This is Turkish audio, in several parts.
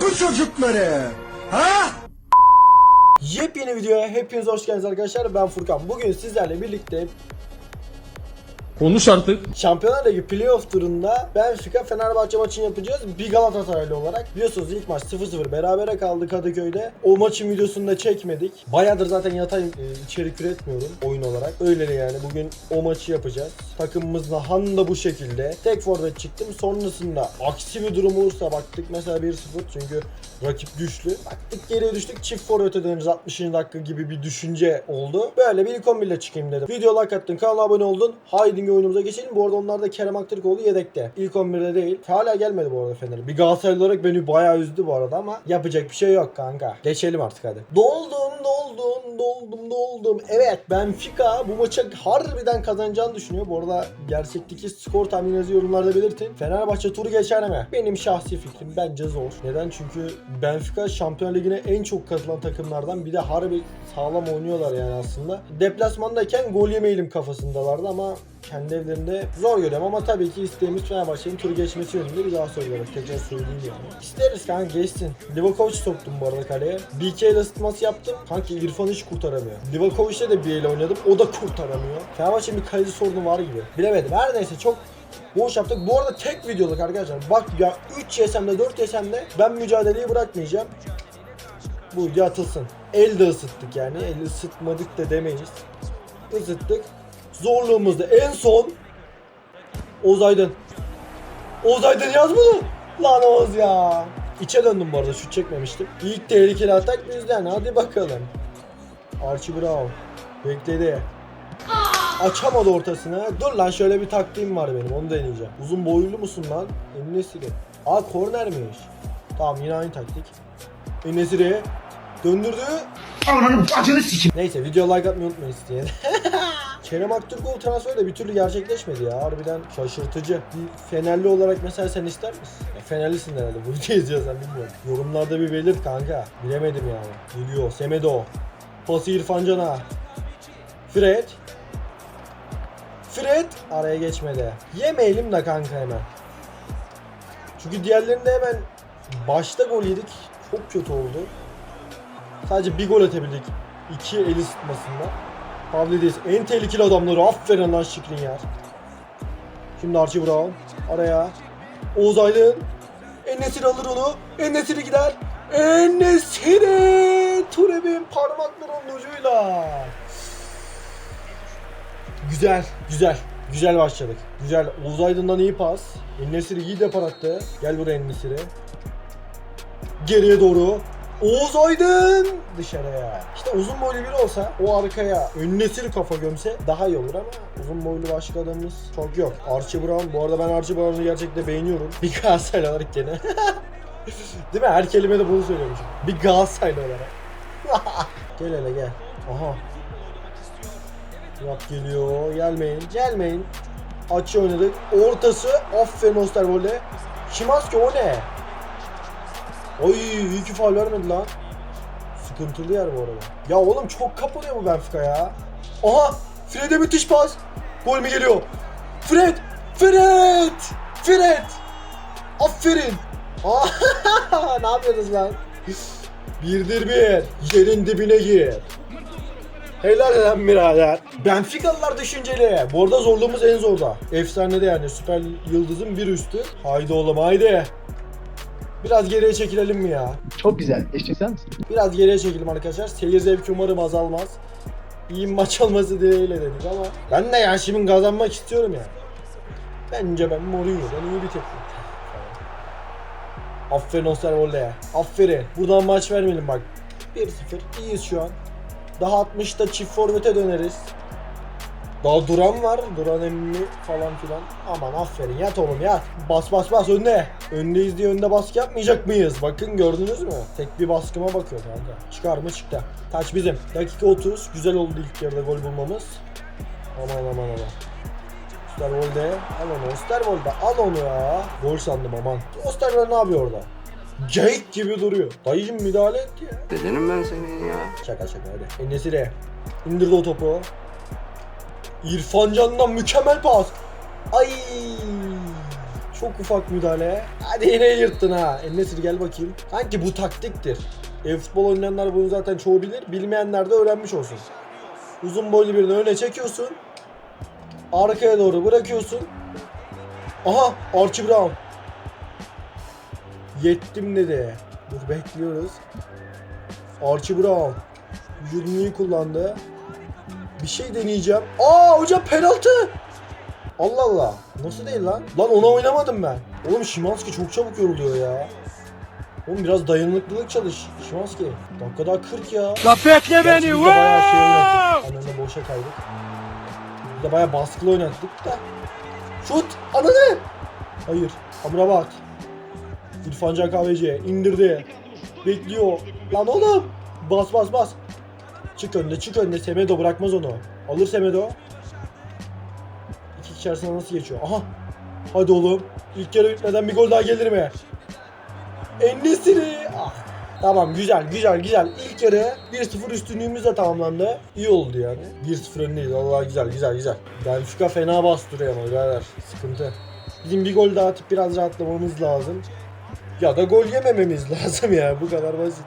Bu çocukları. Ha? Yepyeni videoya hepiniz hoş geldiniz arkadaşlar. Ben Furkan. Bugün sizlerle birlikte Konuş artık. Şampiyonlar Ligi playoff turunda Benfica Fenerbahçe maçını yapacağız. Bir Galatasaraylı olarak. Biliyorsunuz ilk maç 0-0 berabere kaldı Kadıköy'de. O maçın videosunu da çekmedik. Bayağıdır zaten yatay e, içerik üretmiyorum oyun olarak. Öyle yani bugün o maçı yapacağız. Takımımızla Han da bu şekilde. Tek forvet çıktım. Sonrasında aksi bir durum olursa baktık mesela 1-0 çünkü rakip güçlü. Baktık geriye düştük. Çift forvete döneriz 60. dakika gibi bir düşünce oldu. Böyle bir ilk 11 ile çıkayım dedim. Video like attın, kanala abone oldun. Haydi oyunumuza geçelim. Bu arada onlar da Kerem Aktürkoğlu yedekte. İlk 11'de değil. Hala gelmedi bu arada Fener. Bir Galatasaray olarak beni bayağı üzdü bu arada ama yapacak bir şey yok kanka. Geçelim artık hadi. Doldum doldum doldum doldum. Evet Benfica bu maça harbiden kazanacağını düşünüyor. Bu arada gerçekteki skor tahmininizi yorumlarda belirtin. Fenerbahçe turu geçer mi? Benim şahsi fikrim bence zor. Neden? Çünkü Benfica Şampiyon Ligi'ne en çok katılan takımlardan bir de harbi sağlam oynuyorlar yani aslında. Deplasmandayken gol yemeyelim kafasındalardı ama kendi evlerinde zor görüyorum ama tabii ki isteğimiz Fenerbahçe'nin turu geçmesi yönünde bir daha söylüyorum. Tekrar söyleyeyim yani. İsteriz kanka geçsin. Livakovic soktum bu arada kaleye. BK ile ısıtması yaptım. Kanka İrfan hiç kurtaramıyor. Livakovic'le de bir ile oynadım. O da kurtaramıyor. Fenerbahçe'nin bir kaleci sorunu var gibi. Bilemedim. Her neyse çok boş yaptık. Bu arada tek videoluk arkadaşlar. Bak ya 3 yesemde 4 yesemde ben mücadeleyi bırakmayacağım. Bu video atılsın. El de ısıttık yani. El ısıtmadık da demeyiz. Isıttık. Zorluğumuzda en son Oğuz Aydın. Oğuz Aydın yazmadı. Lan Oğuz ya. İçe döndüm bu arada şut çekmemiştim. İlk tehlikeli atak bizden. Hadi bakalım. Archie Brown. Bekledi. Açamadı ortasına. Dur lan şöyle bir taktiğim var benim onu deneyeceğim. Uzun boylu musun lan? Enesiri. Aa kornermiş. Tamam yine aynı taktik. Enesiri. Döndürdü. Ananın bacını sikim. Neyse video like atmayı unutmayın isteyen. Kerem Aktürkoğlu transferi de bir türlü gerçekleşmedi ya. Harbiden şaşırtıcı. Bir Fenerli olarak mesela sen ister misin? Ya Fenerlisin herhalde. Bu videoyu izliyorsan bilmiyorum. Yorumlarda bir belirt kanka. Bilemedim yani. Geliyor. Semedo. Pası İrfan Can'a. Fred. Fred. Araya geçmedi. Yemeyelim de kanka hemen. Çünkü diğerlerinde hemen başta gol yedik. Çok kötü oldu. Sadece bir gol atabildik. İki el ısıtmasında. Pavlidis en tehlikeli adamları. Aferin lan Şikrinyar. Şimdi Archie Brown. Araya. Oğuz Aydın. Enesiri alır onu. Enesiri gider. Enesiri. Tureb'in parmaklarının ucuyla. Güzel. Güzel. Güzel başladık. Güzel. Oğuz Aydın'dan iyi pas. Enesiri iyi depar attı. Gel buraya Enesiri. Geriye doğru. Oğuz Aydın dışarıya. İşte uzun boylu biri olsa o arkaya önünesir kafa gömse daha iyi olur ama uzun boylu başka adamımız çok yok. Archie Brown bu arada ben Archie Brown'u gerçekten beğeniyorum. Bir Galatasaraylı olarak gene. Değil mi? Her kelimede bunu söylüyormuşum. Bir Galatasaraylı olarak. gel hele gel. Aha. Yap geliyor. Gelmeyin. Gelmeyin. Açı oynadık. Ortası. Aferin Osterwold'e. Şimanski o ne? Oy iyi ki faul vermedi lan. Sıkıntılı yer bu arada. Ya oğlum çok kapılıyor bu Benfica ya. Aha! Fred'e müthiş pas. Gol mü geliyor? Fred! Fred! Fred! Aferin! Ne yapıyorsunuz lan? Birdir bir. Yerin dibine gir. Helal lan birader. Benficalılar düşünceli. Bu arada zorluğumuz en zorda. Efsanede yani süper yıldızın bir üstü. Haydi oğlum haydi. Biraz geriye çekilelim mi ya? Çok güzel. Eşlik sen misin? Biraz geriye çekelim arkadaşlar. Seyir zevki umarım azalmaz. İyi maç olması dileğiyle dedik ama ben de yani şimdi kazanmak istiyorum ya. Bence ben Mourinho'dan iyi bir teknik. Aferin Osterwolde'ye. Aferin. Buradan maç vermeyelim bak. 1-0. İyiyiz şu an. Daha 60'ta çift forvete döneriz. Daha Duran var. Duran emmi falan filan. Aman aferin yat oğlum yat. Bas bas bas önde. Öndeyiz diye önde baskı yapmayacak mıyız? Bakın gördünüz mü? Tek bir baskıma bakıyor kanka. Çıkar mı çıktı. Taç bizim. Dakika 30. Güzel oldu ilk yarıda gol bulmamız. Aman aman aman. Osterwolde. Al onu Osterwolde. Al onu ya. Gol sandım aman. Osterwolde ne yapıyor orada? Geyik gibi duruyor. Dayıcım müdahale etti ya. Dedenim ben senin ya. Şaka şaka hadi. Enesire. İndirdi o topu. İrfan Can'dan mükemmel pas. Ay. Çok ufak müdahale. Hadi yine yırttın ha. Enesir gel bakayım. Sanki bu taktiktir. E, futbol oynayanlar bunu zaten çoğu bilir. Bilmeyenler de öğrenmiş olsun. Uzun boylu birini öne çekiyorsun. Arkaya doğru bırakıyorsun. Aha Archie Brown. Yettim dedi. Dur bekliyoruz. Archie Brown. Vücudunu kullandı. Bir şey deneyeceğim. Aa hocam penaltı. Allah Allah. Nasıl değil lan? Lan ona oynamadım ben. Oğlum Şimanski çok çabuk yoruluyor ya. Oğlum biraz dayanıklılık çalış. Şimanski. Dakika daha 40 ya. La bekle Gerçi biz de bayağı şey oynattık. Anında boşa kaydık. Biz de bayağı baskılı oynattık da. Şut! Ananı! Hayır. Amrabat. İrfan Can Kahveci indirdi. Bekliyor. Lan oğlum! Bas bas bas. Çık önüne çık önüne. Semedo bırakmaz onu. Alır Semedo. İki kişi arasında nasıl geçiyor? Aha! Hadi oğlum. İlk yarı bitmeden bir gol daha gelir mi? Endesiri! Ah! Tamam güzel güzel güzel. İlk yarı 1-0 üstünlüğümüzle tamamlandı. İyi oldu yani. 1-0 öndeyiz. Allah güzel güzel güzel. Benfica fena bastırıyor ama birader. Sıkıntı. Bizim bir gol daha atıp biraz rahatlamamız lazım. Ya da gol yemememiz lazım ya. Bu kadar basit.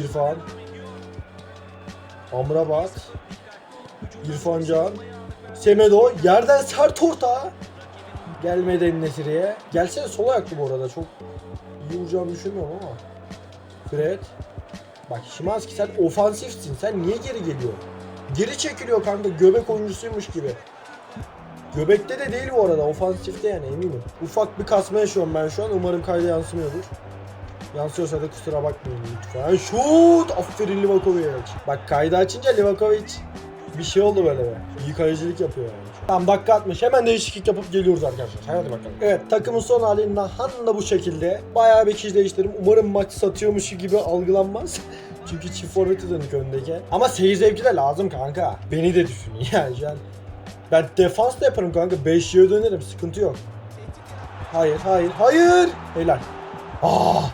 İrfan. Amrabat. İrfan Can. Semedo. Yerden sert orta. Gelmedi Enesiri'ye. Gelsene sol ayaklı bu arada. Çok iyi vuracağını düşünmüyorum ama. Fred. Bak Şimanski sen ofansifsin. Sen niye geri geliyorsun? Geri çekiliyor kanka. Göbek oyuncusuymuş gibi. Göbekte de değil bu arada. Ofansifte yani eminim. Ufak bir kasma yaşıyorum ben şu an. Umarım kayda yansımıyordur. Yansıyorsa da kusura bakmayın lütfen. Şut! Aferin Livakovic. Bak kaydı açınca Livakovic bir şey oldu böyle be. İyi kalecilik yapıyor yani. Tamam dakika atmış. Hemen değişiklik yapıp geliyoruz arkadaşlar. Hadi bakalım. Evet takımın son hali Nahan da bu şekilde. Bayağı bir kişi değiştirdim. Umarım maç satıyormuş gibi algılanmaz. Çünkü çift forveti dönük öndeki. Ama seyir zevki de lazım kanka. Beni de düşünün yani. yani ben defans da yaparım kanka. 5 yere dönerim. Sıkıntı yok. Hayır, hayır, hayır. Helal. Ah!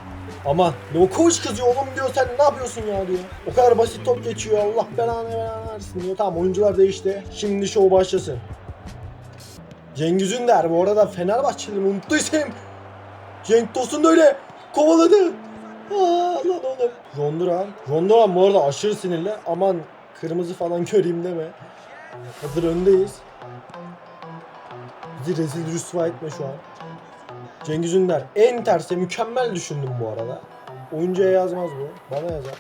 Aman Lokovic kızıyor oğlum diyor sen ne yapıyorsun ya diyor. O kadar basit top geçiyor Allah belanı versin diyor. Tamam oyuncular değişti. Şimdi show başlasın. Cengiz Ünder bu arada Fenerbahçeli unuttuysam. Cenk Tosun da öyle kovaladı. Aa lan oğlum. Ronduran. Ronduran bu arada aşırı sinirli. Aman kırmızı falan göreyim deme. Hazır öndeyiz. Bizi rezil rüsva etme şu an. Cengiz Ünder en terse mükemmel düşündüm bu arada. Oyuncuya yazmaz bu. Bana yazar.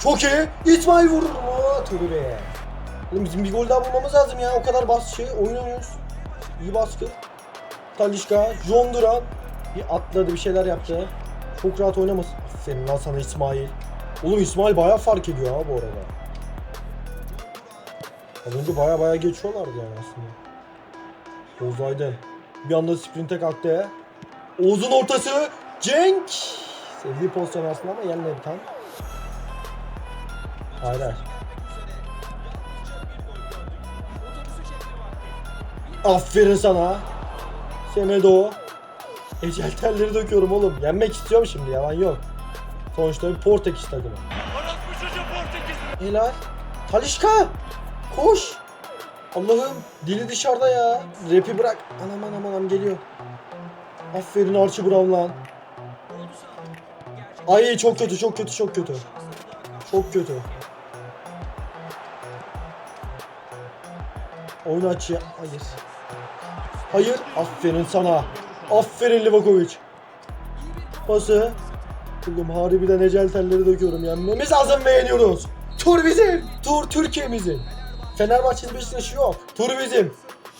Çok iyi. İsmail vurur mu? Tabii be. Oğlum bizim bir gol daha bulmamız lazım ya. O kadar bas şey oyun oynuyoruz. İyi baskı. Talişka, John Duran. Bir atladı bir şeyler yaptı. Çok rahat oynamasın. Senin lan sana İsmail. Oğlum İsmail bayağı fark ediyor ha bu arada. Az önce baya baya geçiyorlardı yani aslında. Oğuz Aydın. Bir anda sprinte kalktı. Oğuz'un ortası. Cenk. Sevdiği pozisyon aslında ama yeniledi tam. Hayır hayır. Aferin sana. Semedo. Ecel telleri döküyorum oğlum. Yenmek istiyorum şimdi yalan yok. Sonuçta bir Portekiz takımı. Helal. Talişka. Koş. Allah'ım dili dışarıda ya. Rap'i bırak. Anam anam anam geliyor. Aferin Archie Brown lan. Ay çok kötü çok kötü çok kötü. Çok kötü. Oyun açı. Hayır. Hayır. Aferin sana. Aferin Livakovic. Pası. Oğlum harbiden ecel telleri döküyorum. Yenmemiz lazım ve yeniyoruz. Tur bizim. Tur Türkiye'mizin. Fenerbahçe'nin Beşiktaş'ı yok. Tur bizim.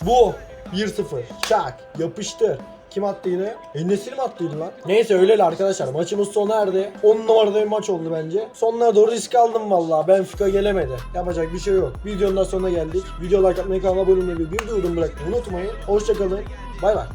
Bu. 1-0. Şak. Yapıştır. Kim attı yine? Enesir mi attıydı lan? Neyse öyle arkadaşlar. Maçımız sona erdi. 10 numarada bir maç oldu bence. Sonuna doğru risk aldım vallahi. Benfica gelemedi. Yapacak bir şey yok. Videonun da sonuna geldik. Video like atmayı, kanala abone olmayı bir de yorum bırakmayı unutmayın. Hoşçakalın. Bay bay.